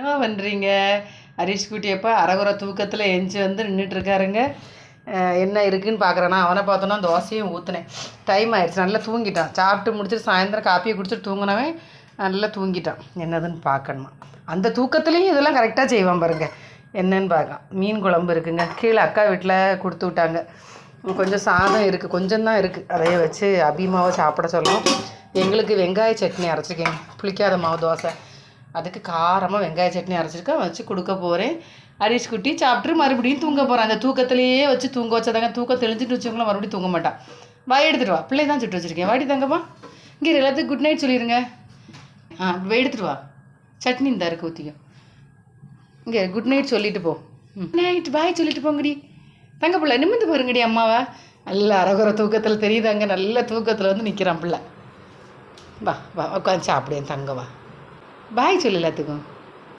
என்ன பண்ணுறீங்க ஹரிஷ் குட்டி அரகுற தூக்கத்தில் எஞ்சி வந்து நின்றுட்டு இருக்காருங்க. என்ன இருக்குதுன்னு பார்க்குறேன்னா அவனை பார்த்தோன்னா தோசையும் ஊற்றுனேன் டைம் ஆயிடுச்சு நல்லா தூங்கிட்டான். சாப்பிட்டு முடிச்சுட்டு சாயந்தரம் காப்பியை குடிச்சிட்டு தூங்கினவன் நல்லா தூங்கிட்டான். என்னதுன்னு பார்க்கணுமா? அந்த தூக்கத்துலேயும் இதெல்லாம் கரெக்டாக செய்வான் பாருங்க. என்னன்னு பார்க்கலாம். மீன் குழம்பு இருக்குங்க. கீழே அக்கா வீட்டில் கொடுத்து விட்டாங்க. கொஞ்சம் சாதம் இருக்குது கொஞ்சம் தான் இருக்குது அதையே வச்சு அபிமாவை சாப்பிட சொல்லணும். எங்களுக்கு வெங்காய சட்னி அரைச்சிருக்கேன். புளிக்காத மாவு தோசை. அதுக்கு காரமாக வெங்காய சட்னி அரைச்சிருக்கேன். வச்சு கொடுக்க போகிறேன் அரிசி குட்டி சாப்பிட்டு மறுபடியும் தூங்க போகிறேன் அந்த தூக்கத்திலேயே வச்சு தூங்க வச்சதாங்க. தூக்கம் தெளிஞ்சிட்டு வச்சவங்களும் மறுபடியும் தூங்க மாட்டான் வாய் எடுத்துட்டு வா. பிள்ளை தான் சுட்டு வச்சுருக்கேன். வாடி தங்கம்மா. இங்கே எல்லாத்துக்கும் குட் நைட் சொல்லிடுங்க ஆ எடுத்துகிட்டு எடுத்துட்டு வா. சட்னி இந்த இருக்கு ஊற்றிக்கும் இங்கே குட் நைட் சொல்லிட்டு போ. குட் நைட் பாய் சொல்லிட்டு போங்கடி. தங்க பிள்ளை நிமிந்து பாருங்கடி அம்மாவா. நல்ல அரகுற தூக்கத்தில் தெரியுதாங்க. நல்ல தூக்கத்தில் வந்து நிற்கிறான் பிள்ளை. வா வா உட்காந்து சாப்பிடுவேன் தங்க வா. பாய் சொல்லு எல்லாத்துக்கும்.